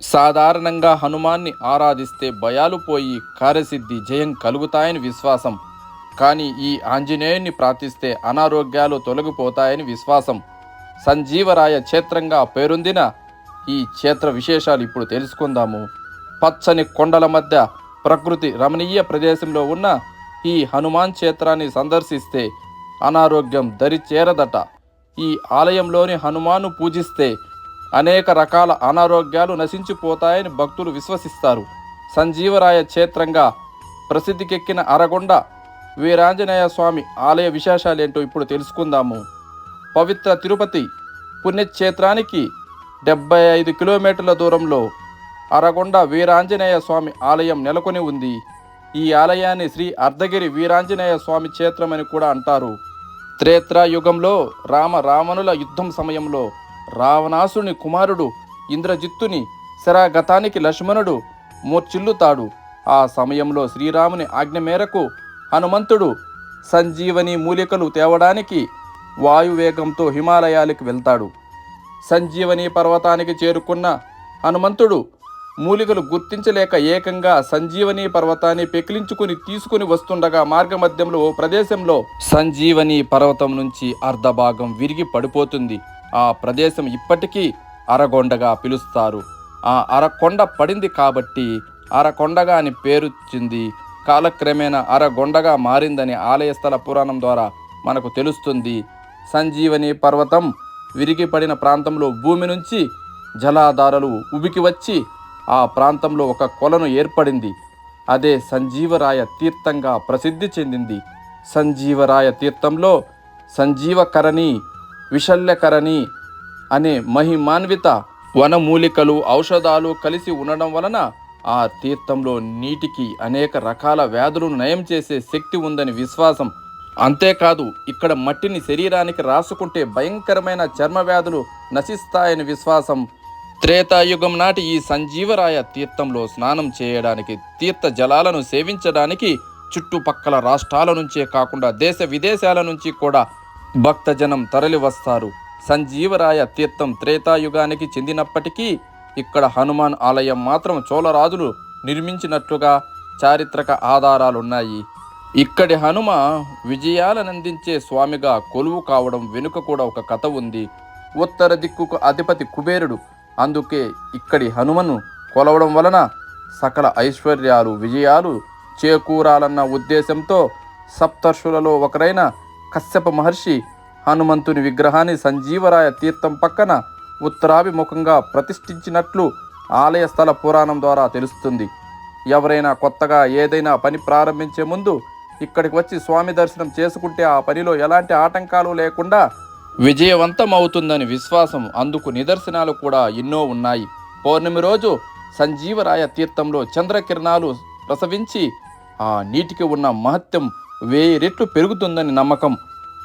సాధారణంగా హనుమాన్ని ఆరాధిస్తే భయాలు పోయి కార్యసిద్ధి జయం కలుగుతాయని విశ్వాసం. కానీ ఈ ఆంజనేయుని ప్రార్థిస్తే అనారోగ్యాలు తొలగిపోతాయని విశ్వాసం. సంజీవరాయ క్షేత్రంగా పేరొందిన ఈ క్షేత్ర విశేషాలు ఇప్పుడు తెలుసుకుందాము. పచ్చని కొండల మధ్య ప్రకృతి రమణీయ ప్రదేశంలో ఉన్న ఈ హనుమాన్ క్షేత్రాన్ని సందర్శిస్తే అనారోగ్యం దరి చేరదట ఈ ఆలయంలోని హనుమాను పూజిస్తే అనేక రకాల అనారోగ్యాలు నశించిపోతాయని భక్తులు విశ్వసిస్తారు. సంజీవరాయ క్షేత్రంగా ప్రసిద్ధికెక్కిన అరగొండ వీరాంజనేయ స్వామి ఆలయ విశేషాలు ఏంటో ఇప్పుడు తెలుసుకుందాము. పవిత్ర తిరుపతి పుణ్యక్షేత్రానికి డెబ్బై ఐదు కిలోమీటర్ల దూరంలో అరగొండ వీరాంజనేయ స్వామి ఆలయం నెలకొని ఉంది. ఈ ఆలయాన్ని శ్రీ అర్ధగిరి వీరాంజనేయ స్వామి క్షేత్రమని కూడా అంటారు. త్రేత్రాయుగంలో రామ రావణుల యుద్ధం సమయంలో రావణాసుని కుమారుడు ఇంద్రజిత్తుని శరాగతానికి లక్ష్మణుడు మూర్చిల్లుతాడు ఆ సమయంలో శ్రీరాముని ఆజ్ఞ మేరకు హనుమంతుడు సంజీవని మూలికలు తేవడానికి వాయువేగంతో హిమాలయాలకు వెళ్తాడు. సంజీవని పర్వతానికి చేరుకున్న హనుమంతుడు మూలికలు గుర్తించలేక ఏకంగా సంజీవని పర్వతాన్ని పెకిలించుకుని తీసుకుని వస్తుండగా మార్గమధ్యంలో ఓ ప్రదేశంలో సంజీవని పర్వతం నుంచి అర్ధభాగం విరిగి పడిపోతుంది. ఆ ప్రదేశం ఇప్పటికీ అరగొండగా పిలుస్తారు. ఆ అరకొండ పడింది కాబట్టి అరకొండగా అని పేరుచ్చింది కాలక్రమేణా అరగొండగా మారిందని ఆలయ స్థల పురాణం ద్వారా మనకు తెలుస్తుంది. సంజీవని పర్వతం విరిగిపడిన ప్రాంతంలో భూమి నుంచి జలాధారలు ఉబికి వచ్చి ఆ ప్రాంతంలో ఒక కొలను ఏర్పడింది. అదే సంజీవరాయ తీర్థంగా ప్రసిద్ధి చెందింది. సంజీవరాయ తీర్థంలో సంజీవకరణి విశల్యకరణి అనే మహిమాన్విత వనమూలికలు ఔషధాలు కలిసి ఉండడం వలన ఆ తీర్థంలో నీటికి అనేక రకాల వ్యాధులను నయం చేసే శక్తి ఉందని విశ్వాసం. అంతేకాదు ఇక్కడ మట్టిని శరీరానికి రాసుకుంటే భయంకరమైన చర్మ వ్యాధులు నశిస్తాయని విశ్వాసం. త్రేతాయుగం నాటి ఈ సంజీవరాయ తీర్థంలో స్నానం చేయడానికి తీర్థ జలాలను సేవించడానికి చుట్టుపక్కల రాష్ట్రాల నుంచే కాకుండా దేశ విదేశాల నుంచి కూడా భక్తజనం తరలి వస్తారు. సంజీవరాయ తీర్థం త్రేతాయుగానికి చెందినప్పటికీ ఇక్కడ హనుమాన్ ఆలయం మాత్రం చోళరాజులు నిర్మించినట్లుగా చారిత్రక ఆధారాలున్నాయి. ఇక్కడి హనుమ విజయాలనందించే స్వామిగా కొలువు కావడం వెనుక కూడా ఒక కథ ఉంది. ఉత్తర దిక్కుకు అధిపతి కుబేరుడు అందుకే ఇక్కడి హనుమను కొలవడం వలన సకల ఐశ్వర్యాలు విజయాలు చేకూరాలన్న ఉద్దేశంతో సప్తర్షులలో ఒకరైన కశ్యప మహర్షి హనుమంతుని విగ్రహాన్ని సంజీవరాయ తీర్థం పక్కన ఉత్తరాభిముఖంగా ప్రతిష్ఠించినట్లు ఆలయ స్థల పురాణం ద్వారా తెలుస్తుంది. ఎవరైనా కొత్తగా ఏదైనా పని ప్రారంభించే ముందు ఇక్కడికి వచ్చి స్వామి దర్శనం చేసుకుంటే ఆ పనిలో ఎలాంటి ఆటంకాలు లేకుండా విజయవంతం అవుతుందని విశ్వాసం అందుకు నిదర్శనాలు కూడా ఎన్నో ఉన్నాయి. పౌర్ణమి రోజు సంజీవరాయ తీర్థంలో చంద్రకిరణాలు ప్రసవించి ఆ నీటికి ఉన్న మహత్యం వెయ్యి రెట్లు పెరుగుతుందని నమ్మకం.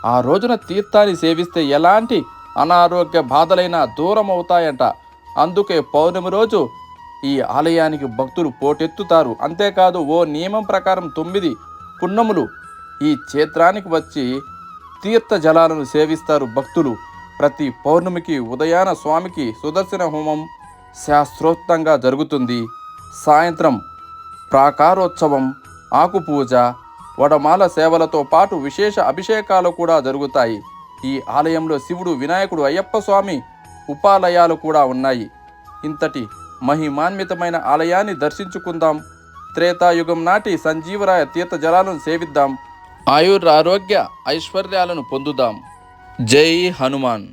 ఆ రోజున తీర్థాన్ని సేవిస్తే ఎలాంటి అనారోగ్య బాధలైనా దూరం అవుతాయంట అందుకే పౌర్ణమి రోజు ఈ ఆలయానికి భక్తులు పోటెత్తుతారు. అంతేకాదు ఓ నియమం ప్రకారం తొమ్మిది పున్నములు ఈ క్షేత్రానికి వచ్చి తీర్థ జలాలను సేవిస్తారు భక్తులు. ప్రతి పౌర్ణమికి ఉదయాన స్వామికి సుదర్శన హోమం శాస్త్రోక్తంగా జరుగుతుంది. సాయంత్రం ప్రాకారోత్సవం ఆకుపూజ వడమాల సేవలతో పాటు విశేష అభిషేకాలు కూడా జరుగుతాయి. ఈ ఆలయంలో శివుడు వినాయకుడు అయ్యప్ప స్వామి ఉపాలయాలు కూడా ఉన్నాయి. ఇంతటి మహిమాన్వితమైన ఆలయాన్ని దర్శించుకుందాం. త్రేతాయుగం నాటి సంజీవరాయ తీర్థ జలాలను సేవిద్దాం. ఆయుర్ ఆరోగ్య ఐశ్వర్యాలను పొందుదాం. జై హనుమాన్.